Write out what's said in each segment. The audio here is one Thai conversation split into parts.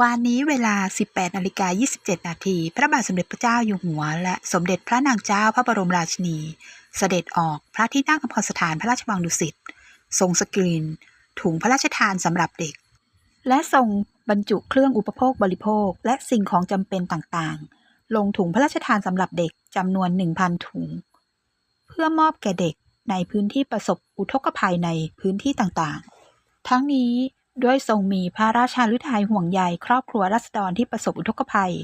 วานนี้เวลา 18นาฬิกา27 นาที พระบาทสมเด็จพระเจ้าอยู่หัว และสมเด็จพระนางเจ้าพระบรมราชินี เสด็จออกพระที่นั่งอภรสถานพระราชวังดุสิต ทรงสกรีน ถุงพระราชทานสำหรับเด็ก และทรงบรรจุเครื่องอุปโภคบริโภค และสิ่งของจำเป็นต่างๆ ลงถุงพระราชทานสำหรับเด็กจำนวน 1,000 ถุง เพื่อมอบแก่เด็กในพื้นที่ประสบอุทกภัยในพื้นที่ต่างๆ ทั้งนี้ ด้วยทรงมีพระราชาฤทัยห่วงใยครอบครัวรัษฎรที่ประสบอุทกภัย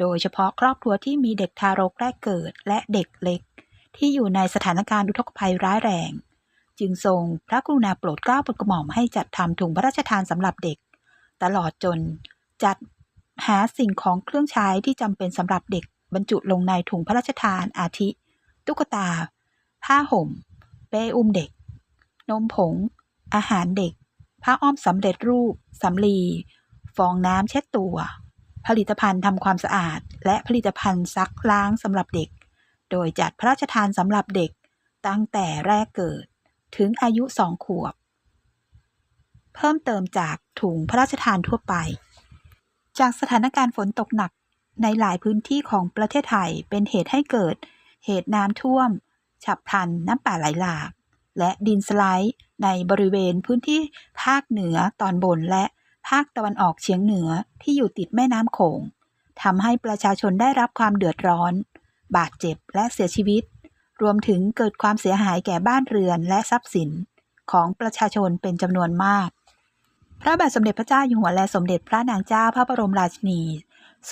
โดยเฉพาะครอบครัวที่มีเด็กทารกแรกเกิดและเด็กเล็ก ที่อยู่ในสถานการณ์อุทกภัยร้ายแรง จึงทรงพระกรุณาโปรดเกล้าโปรดกระหม่อมให้จัดทำถุงพระราชทานสำหรับเด็ก ตลอดจนจัดหาสิ่งของเครื่องใช้ที่จำเป็นสำหรับเด็กบรรจุลงในถุงพระราชทานอาทิ ตุ๊กตา ผ้าห่ม เป้อุ้มเด็ก นมผง อาหารเด็ก ผ้าอ้อมสำเร็จรูปสำลี ฟองน้ำเช็ดตัว ผลิตภัณฑ์ทำความสะอาด และผลิตภัณฑ์ซักล้างสำหรับเด็ก โดยจัดพระราชทานสำหรับเด็กตั้งแต่แรกเกิด ถึงอายุสองขวบ เพิ่มเติมจากถุงพระราชทานทั่วไป จากสถานการณ์ฝนตกหนักในหลายพื้นที่ของประเทศไทยเป็นเหตุให้เกิด เหตุน้ำท่วม ฉับพลันน้ำป่าไหลหลาก และดินสไลด์ในบริเวณพื้นที่ภาคเหนือตอนบนและภาคตะวันออกเฉียงเหนือที่อยู่ติดแม่น้ำโขงทำให้ประชาชนได้รับความเดือดร้อน บาดเจ็บและเสียชีวิต รวมถึงเกิดความเสียหายแก่บ้านเรือนและทรัพย์สินของประชาชนเป็นจำนวนมาก พระบาทสมเด็จพระเจ้าอยู่หัวและสมเด็จพระนางเจ้าพระบรมราชินี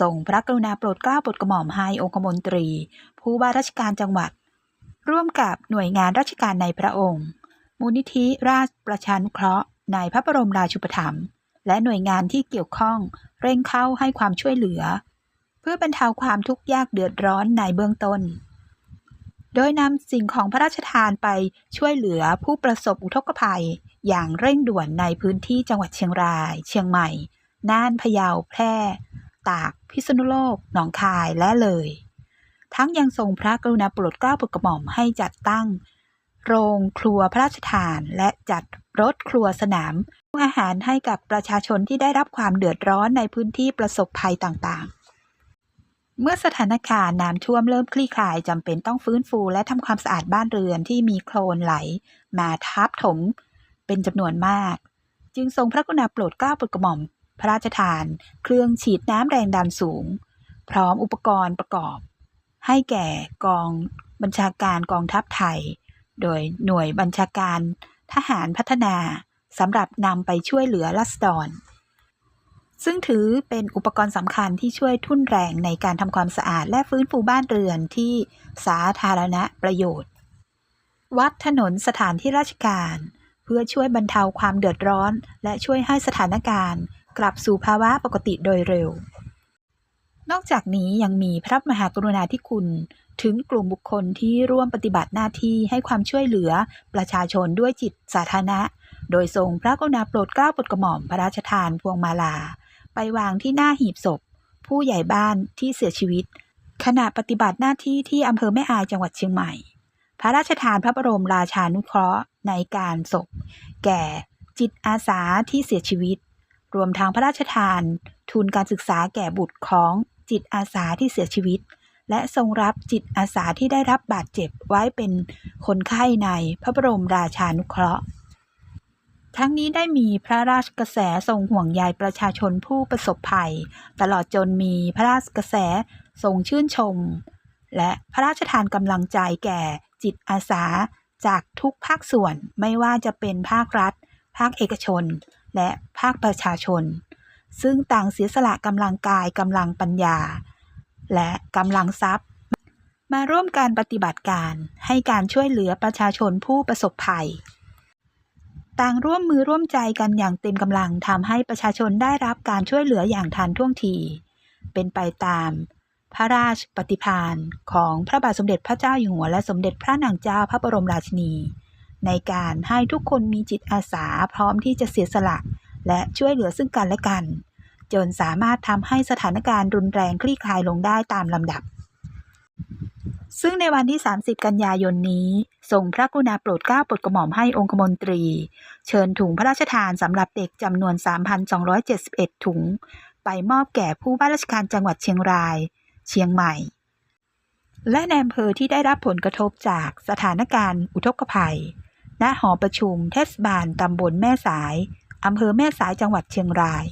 ทรงพระกรุณาโปรดเกล้าโปรดกระหม่อมให้องคมนตรี ผู้ว่าราชการจังหวัด ร่วมกับหน่วยงานราชการในพระองค์ มูลนิธิราชประชานุเคราะห์ในพระบรมราชูปถัมภ์และหน่วยงานที่เกี่ยวข้องเร่งเข้าให้ความช่วยเหลือ เพื่อบรรเทาความทุกข์ยากเดือดร้อนในเบื้องต้น โดยนำสิ่งของพระราชทานไปช่วยเหลือผู้ประสบอุทกภัย อย่างเร่งด่วนในพื้นที่จังหวัดเชียงราย เชียงใหม่ น่าน พะเยา แพร่ ตาก พิษณุโลก หนองคาย และเลย ทั้งยังทรงพระกรุณาโปรดเกล้าโปรดกระหม่อมให้จัดตั้ง โรงครัวพระราชทาน และจัดรถครัวสนามอาหารให้กับประชาชนที่ได้รับความเดือดร้อนในพื้นที่ประสบภัยต่างๆ เมื่อสถานการณ์น้ำท่วมเริ่มคลี่คลายจำเป็นต้องฟื้นฟูและทำความสะอาดบ้านเรือนที่มีโคลนไหล มาทับถมเป็นจำนวนมาก จึงทรงพระกรุณาโปรดเกล้าโปรดกระหม่อม พระราชทาน เครื่องฉีดน้ำแรงดันสูง พร้อมอุปกรณ์ประกอบ ให้แก่กองบัญชาการกองทัพไทย โดยหน่วยบัญชาการทหารพัฒนาสำหรับนำไปช่วยเหลือรัษฎร ซึ่งถือเป็นอุปกรณ์สำคัญที่ช่วยทุ่นแรงในการทำความสะอาดและฟื้นฟูบ้านเรือนที่สาธารณประโยชน์ วัดถนนสถานที่ราชการ เพื่อช่วยบรรเทาความเดือดร้อน และช่วยให้สถานการณ์ กลับสู่ภาวะปกติโดยเร็ว นอกจากนี้ยังมีพระมหากรุณาธิคุณ ถึงกลุ่มบุคคลที่ร่วมปฏิบัติหน้าที่ให้ความช่วยเหลือประชาชนด้วยจิตสาธารณะ โดยทรงพระกรุณาโปรดเกล้าโปรดกระหม่อมพระราชทานพวงมาลา ไปวางที่หน้าหีบศพ ผู้ใหญ่บ้านที่เสียชีวิต ขณะปฏิบัติหน้าที่ที่อำเภอแม่อายจังหวัดเชียงใหม่ พระราชทานพระบรมราชานุเคราะห์ในการศพ แก่จิตอาสาที่เสียชีวิต รวมทั้งพระราชทานทุนการศึกษาแก่บุตรของ จิตอาสาที่เสียชีวิต และทรงรับจิตอาสาที่ได้รับบาดเจ็บไว้เป็นคนไข้ในพระบรมราชานุเคราะห์ ทั้งนี้ได้มีพระราชกระแสทรงห่วงใยประชาชนผู้ประสบภัย ตลอดจนมีพระราชกระแสทรงชื่นชม และพระราชทานกำลังใจแก่จิตอาสาจากทุกภาคส่วนไม่ว่าจะเป็นภาครัฐ ภาคเอกชน และภาคประชาชน ซึ่งต่างเสียสละกำลังกายกำลังปัญญา และกำลังทรัพย์ มาร่วมการปฏิบัติการให้การช่วยเหลือประชาชนผู้ประสบภัย ต่างร่วมมือร่วมใจกันอย่างเต็มกำลังทำให้ประชาชนได้รับการช่วยเหลืออย่างทันท่วงที เป็นไปตามพระราชปฏิภาณของพระบาทสมเด็จพระเจ้าอยู่หัวและสมเด็จพระนางเจ้าพระบรมราชินี ในการให้ทุกคนมีจิตอาสาพร้อมที่จะเสียสละ และช่วยเหลือซึ่งกันและกัน จนสามารถทำให้สถานการณ์รุนแรงคลี่คลายลงได้ตามลำดับ ซึ่งในวันที่ 30 กันยายนนี้ทรงพระกุณาโปรดเกล้าโปรดกระหม่อมให้องคมนตรี เชิญถุงพระราชทานสำหรับเด็กจำนวน 3,271 ถุง ไปมอบแก่ผู้บ้านราชการจังหวัดเชียงราย เชียงใหม่ และแนอำเพอที่ได้รับผลกระทบจากสถานการณ์อุทกภัย ณ หอประชุมเทศบาลตำบลแม่สาย อำเภอแม่สายจังหวัดเชียงราย